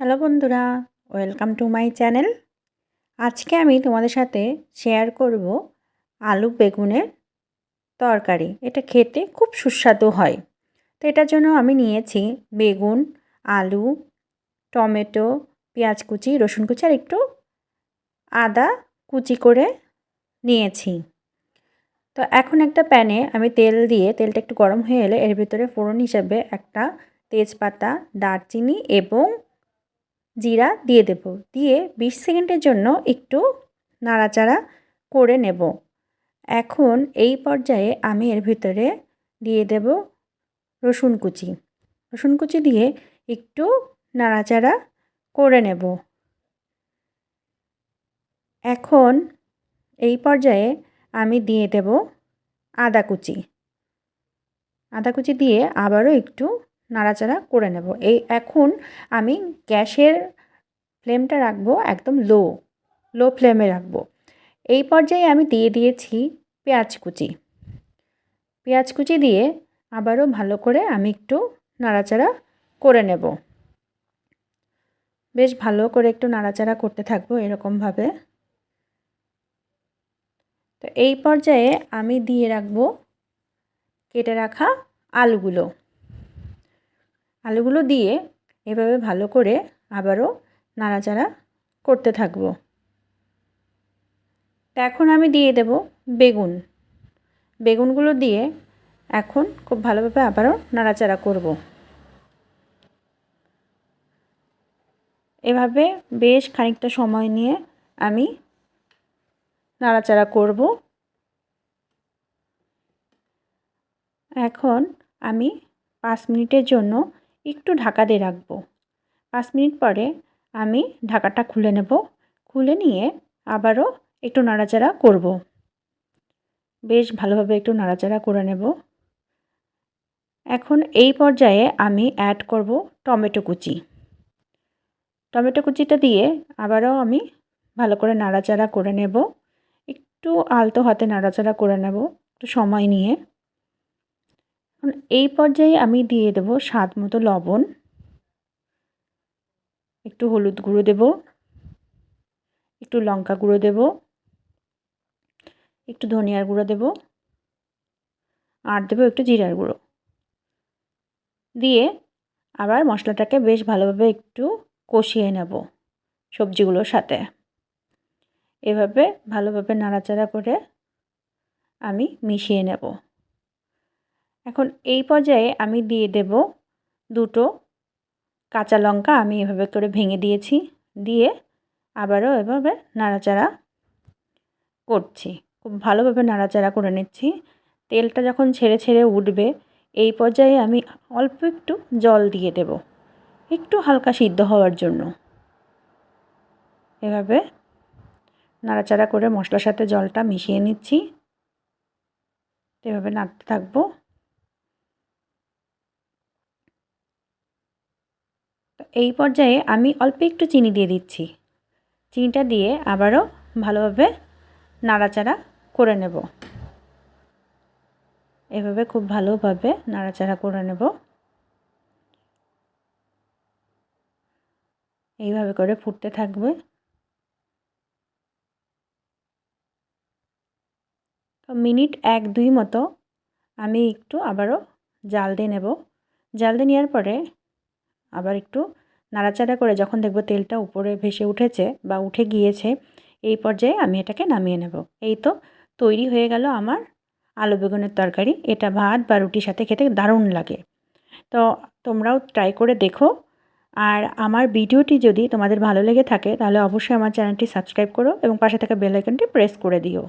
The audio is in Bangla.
হ্যালো বন্ধুরা, ওয়েলকাম টু মাই চ্যানেল। আজকে আমি তোমাদের সাথে শেয়ার করব আলু বেগুনের তরকারি। এটা খেতে খুব সুস্বাদু হয়। তো এটার জন্য আমি নিয়েছি বেগুন, আলু, টমেটো, পেঁয়াজ কুচি, রসুন কুচি আর একটু আদা কুচি করে নিয়েছি। তো এখন একটা প্যানে আমি তেল দিয়ে, তেলটা একটু গরম হয়ে এলে এর ভিতরে ফোড়ন হিসাবে একটা তেজপাতা, দারচিনি এবং জিরা দিয়ে দেব। দিয়ে বিশ সেকেন্ডের জন্য একটু নাড়াচাড়া করে নেব। এখন এই পর্যায়ে আমি এর ভিতরে দিয়ে দেব রসুন কুচি। রসুন কুচি দিয়ে একটু নাড়াচাড়া করে নেব। এখন এই পর্যায়ে আমি দিয়ে দেব আদা কুচি। আদা কুচি দিয়ে আবারও একটু নাড়াচাড়া করে নেব। এই এখন আমি গ্যাসের ফ্লেমটা রাখব একদম লো লো ফ্লেমে রাখব। এই পর্যায়ে আমি দিয়ে দিয়েছি পেঁয়াজ কুচি। পেঁয়াজ কুচি দিয়ে আবারও ভালো করে আমি একটু নাড়াচাড়া করে নেব। বেশ ভালো করে একটু নাড়াচাড়া করতে থাকব এরকমভাবে। তো এই পর্যায়ে আমি দিয়ে রাখব কেটে রাখা আলুগুলো। আলুগুলো দিয়ে এভাবে ভালো করে আবারও নাড়াচাড়া করতে থাকব। এখন আমি দিয়ে দেব বেগুন। বেগুনগুলো দিয়ে এখন খুব ভালোভাবে আবারও নাড়াচাড়া করব। এভাবে বেশ খানিকটা সময় নিয়ে আমি নাড়াচাড়া করব। এখন আমি পাঁচ মিনিটের জন্য একটু ঢাকা দিয়ে রাখব। পাঁচ মিনিট পরে আমি ঢাকাটা খুলে নেব। খুলে নিয়ে আবারও একটু নাড়াচাড়া করব। বেশ ভালোভাবে একটু নাড়াচাড়া করে নেব। এখন এই পর্যায়ে আমি অ্যাড করব টমেটো কুচি। টমেটো কুচিটা দিয়ে আবারও আমি ভালো করে নাড়াচাড়া করে নেব। একটু আলতো হাতে নাড়াচাড়া করে নেব। একটু সময় নিয়ে। এই পর্যায়ে আমি দিয়ে দেব স্বাদ মতো লবণ। একটু হলুদ গুঁড়ো দেব। একটু লঙ্কা গুঁড়ো দেব। একটু ধনিয়ার গুঁড়ো দেব। আর দেবো একটু জিরার গুঁড়ো। দিয়ে আবার মশলাটাকে বেশ ভালোভাবে একটু কষিয়ে নেব সবজিগুলোর সাথে। এভাবে ভালোভাবে নাড়াচাড়া করে আমি মিশিয়ে নেব। এখন এই পর্যায়ে আমি দিয়ে দেব দুটো কাঁচা লঙ্কা, আমি এভাবে করে ভেঙে দিয়েছি, দিয়ে আবারও এভাবে নাড়াচাড়া করছি। খুব ভালোভাবে নাড়াচাড়া করে নিচ্ছি। তেলটা যখন ছেড়ে ছেড়ে উঠবে, এই পর্যায়ে আমি অল্প একটু জল দিয়ে দেব, একটু হালকা সিদ্ধ হওয়ার জন্য। এভাবে নাড়াচাড়া করে মশলার সাথে জলটা মিশিয়ে নিচ্ছি। এভাবে নাড়তে থাকব। এই পর্যায়ে আমি অল্প একটু চিনি দিয়ে দিচ্ছি। চিনিটা দিয়ে আবারও ভালোভাবে নাড়াচাড়া করে নেব। এভাবে খুব ভালোভাবে নাড়াচাড়া করে নেব। এইভাবে করে ফুটতে থাকবে। মিনিট এক, দুই মতো আমি একটু আবারও জাল দিয়ে নেব। জাল দিয়ে নেওয়ার পরে আবার একটু নাড়াচাড়া করে যখন দেখব তেলটা উপরে ভেসে উঠেছে বা উঠে গিয়েছে, এই পর্যায়ে আমি এটাকে নামিয়ে নেব। এই তো তৈরি হয়ে গেল আমার আলু বেগুনের তরকারি। এটা ভাত বা রুটির সাথে খেতে দারুণ লাগে। তো তোমরাও ট্রাই করে দেখো। আর আমার ভিডিওটি যদি তোমাদের ভালো লেগে থাকে, তাহলে অবশ্যই আমার চ্যানেলটি সাবস্ক্রাইব করো এবং পাশে থাকা বেল আইকনটি প্রেস করে দিও।